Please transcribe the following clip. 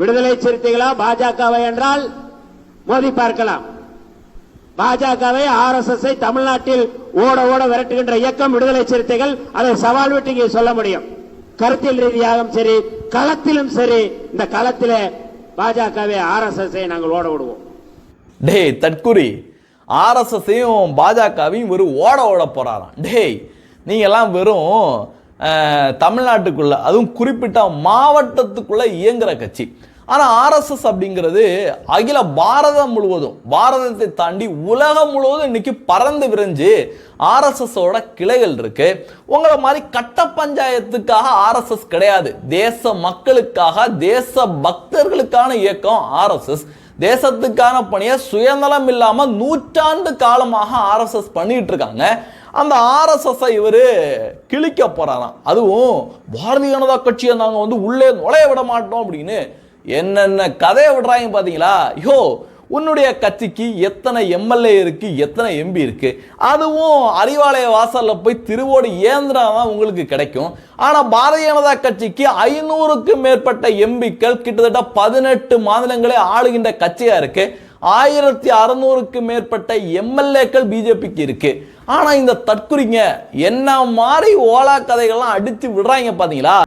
விடுதலை சிறுத்தைகளா பாஜகவை என்றால் மோதி பார்க்கலாம். பாஜகவை ஆர் எஸ் எஸ் தமிழ்நாட்டில் ஓட ஓட விரட்டுகின்ற இயக்கம் விடுதலை சிறுத்தைகள் அதை சவால் விட்டு இங்கே சொல்ல முடியும். கருத்தியல் ரீதியாகவும் சரி களத்திலும் சரி இந்த களத்தில் பாஜகவை ஆர் எஸ் எஸ் நாங்கள் ஓட விடுவோம். டேய் தற்குறி. ஆர்எஸ்எஸ்ஸையும் பாஜகவையும் வெறும் ஓட ஓட போறாராம். டேய் நீங்கெல்லாம் வெறும் தமிழ்நாட்டுக்குள்ளே தமிழ்நாட்டுக்குள்ள அதுவும் குறிப்பிட்ட மாவட்டத்துக்குள்ள இயங்குற கட்சி. ஆனால் ஆர்எஸ்எஸ் அப்படிங்கிறது அகில பாரதம் முழுவதும் பாரதத்தை தாண்டி உலகம் முழுவதும் இன்னைக்கு பறந்து விரைஞ்சு ஆர்எஸ்எஸோட கிளைகள் இருக்கு. உங்களை மாதிரி கட்ட பஞ்சாயத்துக்காக ஆர்எஸ்எஸ் கிடையாது. தேச மக்களுக்காக தேச பக்தர்களுக்கான இயக்கம் ஆர்எஸ்எஸ். தேசத்துக்கான பணியை சுயநலம் இல்லாமல் நூற்றாண்டு காலமாக ஆர்எஸ்எஸ் பண்ணிட்டு இருக்காங்க. அந்த ஆர்எஸ்எஸ்ஸை இவர் கிழிக்க போகிறாராம் அதுவும் பாரதிய ஜனதா கட்சியை நாங்கள் வந்து உள்ளே நுழைய விட மாட்டோம் அப்படின்னு என்னென்ன கதையை விடுறாங்க பார்த்தீங்களா? யோ உன்னுடைய கட்சிக்கு எத்தனை எம்எல்ஏ இருக்கு எத்தனை எம்பி இருக்கு? அதுவும் அறிவாலய வாசலில் போய் திருவோடு ஏந்திரா தான் உங்களுக்கு கிடைக்கும். ஆனால் பாரதிய ஜனதா கட்சிக்கு ஐநூறுக்கும் மேற்பட்ட எம்பிக்கள் கிட்டத்தட்ட பதினெட்டு மாநிலங்களே ஆளுகின்ற கட்சியா இருக்கு. ஆயிரத்தி அறுநூறுக்கு மேற்பட்ட எம்எல்ஏக்கள் பிஜேபிக்கு இருக்கு. ஆனால் இந்த தற்குறிங்க என்ன மாதிரி ஓலா கதைகள்லாம் அடித்து விடுறாங்க பார்த்தீங்களா?